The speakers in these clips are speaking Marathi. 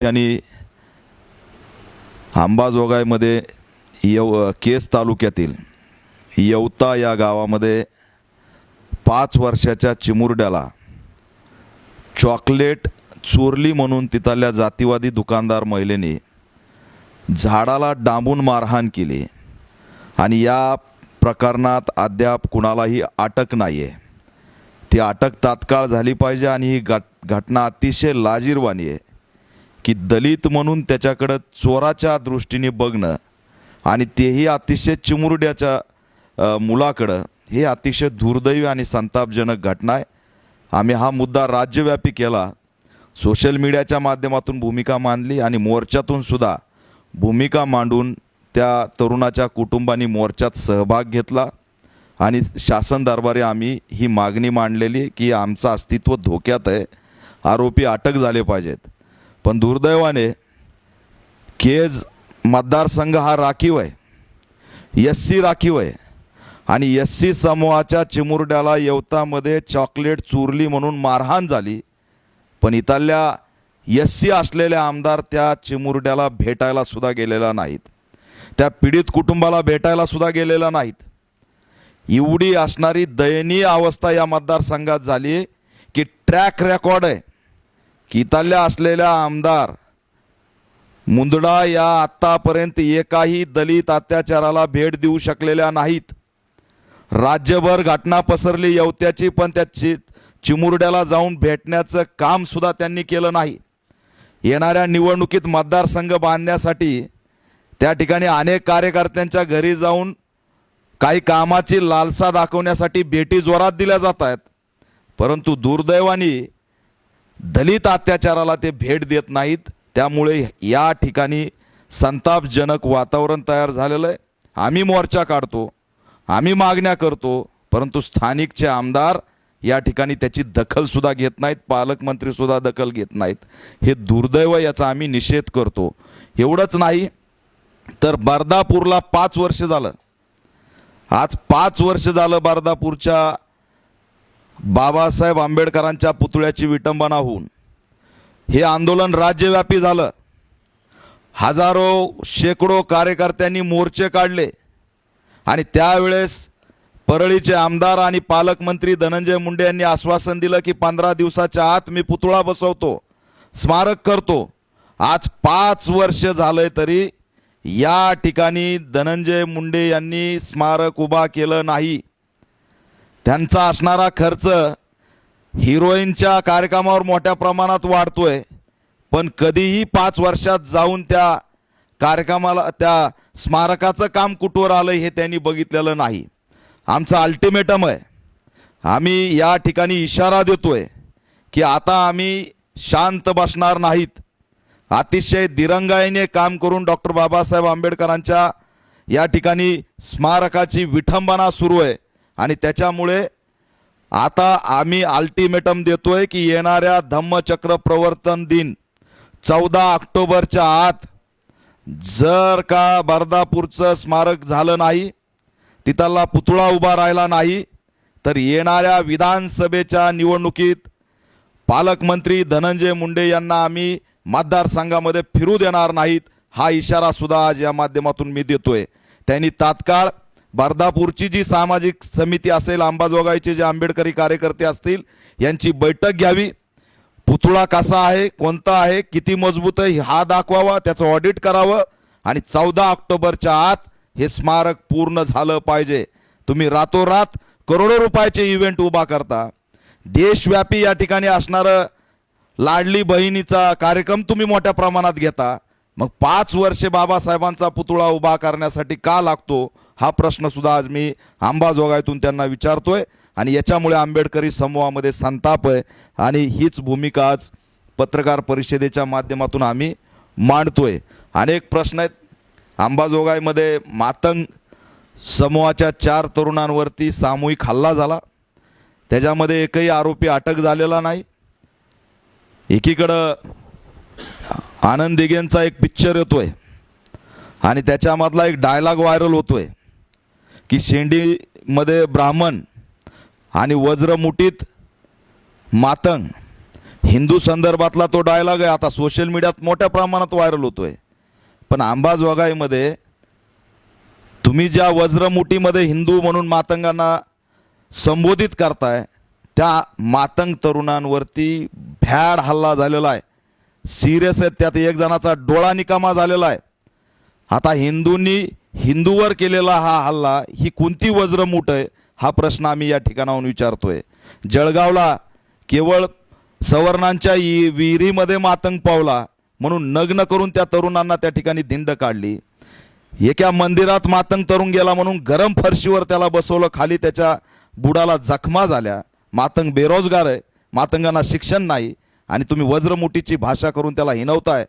आणि अंबाजोगाईमध्ये यव केस तालुक्यातील यवता या गावामध्ये पाच वर्षाच्या चिमुरड्याला चॉकलेट चोरली म्हणून तिथल्या जातीवादी दुकानदार महिलेने झाडाला डांबून मारहाण केली. आणि या प्रकरणात अद्याप कुणालाही अटक नाही आहे ती अटक तात्काळ झाली पाहिजे आणि ही घट घटना अतिशय लाजीरवाणी आहे. की दलित म्हणून त्याच्याकडं चोराच्या दृष्टीने बघणं आणि तेही अतिशय चिमुरड्याच्या मुलाकडं हे अतिशय दुर्दैवी आणि संतापजनक घटना आहे. आम्ही हा मुद्दा राज्यव्यापी केला. सोशल मीडियाच्या माध्यमातून भूमिका मांडली आणि मोर्चातून सुद्धा भूमिका मांडून त्या तरुणाच्या कुटुंबांनी मोर्चात सहभाग घेतला. आणि शासन दरबारी आम्ही ही मागणी मांडलेली की आमचं अस्तित्व धोक्यात आहे. आरोपी अटक झाले पाहिजेत. पण दुर्दैवाने केज मतदारसंघ हा राखीव आहे. एस सी राखीव आहे. आणि एस सी समूहाच्या चिमुरड्याला येवतामध्ये चॉकलेट चुरली म्हणून मारहाण झाली. पण इथल्या एस सी असलेले आमदार त्या चिमुरड्याला भेटायला सुद्धा गेलेला नाहीत. त्या पीडित कुटुंबाला भेटायला सुद्धा गेलेला नाहीत. एवढी असणारी दयनीय अवस्था या मतदारसंघात झाली की ट्रॅक रेकॉर्ड आहे. किताल्या असलेल्या आमदार मुंदडा या आत्तापर्यंत एकाही दलित अत्याचाराला भेट देऊ शकलेल्या नाहीत. राज्यभर घटना पसरली यवत्याची पण त्या चि चिमुरड्याला जाऊन भेटण्याचं कामसुद्धा त्यांनी केलं नाही. येणाऱ्या निवडणुकीत मतदारसंघ बांधण्यासाठी त्या ठिकाणी अनेक कार्यकर्त्यांच्या घरी जाऊन काही कामाची लालसा दाखवण्यासाठी भेटी जोरात दिल्या जात आहेत. परंतु दुर्दैवानी दलित अत्याचाराला ते भेट देत नाहीत. त्यामुळे या ठिकाणी संतापजनक वातावरण तयार झालेलं आहे. आम्ही मोर्चा काढतो आम्ही मागण्या करतो परंतु स्थानिकचे आमदार या ठिकाणी त्याची दखलसुद्धा घेत नाहीत पालकमंत्रीसुद्धा दखल घेत नाहीत. हे दुर्दैव याचा आम्ही निषेध करतो. एवढंच नाही तर बर्दापूरला पाच वर्ष झालं. आज पाच वर्ष झालं बर्दापूरच्या बाबासाहेब आंबेडकरांच्या पुतळ्याची विटंबना होऊन हे आंदोलन राज्यव्यापी झालं. हजारो शेकडो कार्यकर्त्यांनी मोर्चे काढले. आणि त्यावेळेस परळीचे आमदार आणि पालकमंत्री धनंजय मुंडे यांनी आश्वासन दिलं की पंधरा दिवसाच्या आत मी पुतळा बसवतो स्मारक करतो. आज पाच वर्ष झालंय तरी या ठिकाणी धनंजय मुंडे यांनी स्मारक उभा केलं नाही. त्यांचा असणारा खर्च हिरोईनच्या कार्यक्रमावर मोठ्या प्रमाणात वाढतोय. पण कधीही पाच वर्षात जाऊन त्या कार्यक्रमाला त्या स्मारकाचं काम कुठवर आलं हे त्यांनी बघितलेलं नाही. आमचं अल्टिमेटम आहे. आम्ही या ठिकाणी इशारा देतोय की आता आम्ही शांत बसणार नाहीत. अतिशय दिरंगाईने काम करून डॉक्टर बाबासाहेब आंबेडकरांच्या या ठिकाणी स्मारकाची विठंबना सुरू आहे. आणि त्याच्यामुळे आता आम्ही अल्टिमेटम देतोय की येणाऱ्या धम्मचक्र प्रवर्तन दिन चौदा ऑक्टोबरच्या आत जर का बर्दापूरचं स्मारक झालं नाही तिथला पुतळा उभा राहिला नाही तर येणाऱ्या विधानसभेच्या निवडणुकीत पालकमंत्री धनंजय मुंडे यांना आम्ही मतदारसंघामध्ये फिरू देणार नाहीत हा इशारा सुद्धा आज या माध्यमातून मी देतोय. त्यांनी तात्काळ बर्दापूरची जी सामाजिक समिती असेल अंबाजोगाईचे जे आंबेडकरी कार्यकर्ते असतील यांची बैठक घ्यावी. पुतळा कसा आहे कोणता आहे किती मजबूत आहे हा दाखवावा त्याचं ऑडिट करावं आणि चौदा ऑक्टोबरच्या आत हे स्मारक पूर्ण झालं पाहिजे. तुम्ही रातोरात करोडो रुपयाचे इव्हेंट उभा करता. देशव्यापी या ठिकाणी असणारं लाडली बहिणीचा कार्यक्रम तुम्ही मोठ्या प्रमाणात घेता. मग पाच वर्षे बाबासाहेबांचा पुतळा उभा करण्यासाठी का लागतो? हा प्रश्नसुद्धा आज मी अंबाजोगाईतून त्यांना विचारतो आहे आणि याच्यामुळे आंबेडकरी समूहामध्ये संताप आहे. आणि हीच भूमिका आज पत्रकार परिषदेच्या माध्यमातून आम्ही मांडतो आहे अनेक प्रश्न आहेत. आंबाजोगाईमध्ये मातंग समूहाच्या चार तरुणांवरती सामूहिक हल्ला झाला. त्याच्यामध्ये एकही आरोपी अटक झालेला नाही. एकीकडं आनंद दिघेंचा एक पिक्चर येतोय. आणि त्याच्यामधला एक डायलॉग व्हायरल होतोय. की शेंडीमध्ये ब्राह्मण आणि वज्रमुठीत मातंग. हिंदू संदर्भातला तो डायलॉग आहे. आता सोशल मीडियात मोठ्या प्रमाणात व्हायरल होतो आहे पण अंबाजोगाईमध्ये तुम्ही ज्या वज्रमुठीमध्ये हिंदू म्हणून मातंगांना संबोधित करताय त्या मातंग तरुणांवरती भ्याड हल्ला झालेला आहे. सिरियस आहेत त्यात. एक जणाचा डोळा निकामा झालेला आहे. आता हिंदूंनी हिंदूवर केलेला हा हल्ला ही कोणती वज्रमूठ आहे हा प्रश्न आम्ही या ठिकाणाहून विचारतोय. जळगावला केवळ सवर्णांच्या विहिरीमध्ये मातंग पावला म्हणून नग्न करून त्या तरुणांना त्या ठिकाणी धिंड काढली. एका मंदिरात मातंग तरुण गेला म्हणून गरम फरशीवर त्याला बसवलं खाली त्याच्या बुडाला जखमा झाल्या. मातंग बेरोजगार आहे मातंगांना शिक्षण नाही आणि तुम्ही वज्रमुठीची भाषा करून त्याला हिनवताय.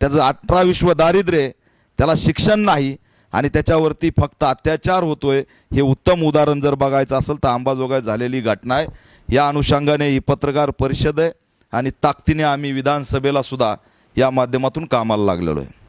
त्याचं अठरा विश्व दारिद्र्य आहे, त्याला शिक्षण नाही आणि त्याच्यावरती फक्त अत्याचार होतोय हे उत्तम उदाहरण जर बघायचं असेल तर अंबाजोगाई झालेली घटना आहे. या अनुषंगाने ही पत्रकार परिषद आहे आणि ताकदीने आम्ही विधानसभेला सुद्धा या माध्यमातून कामाला लागलेलो आहे.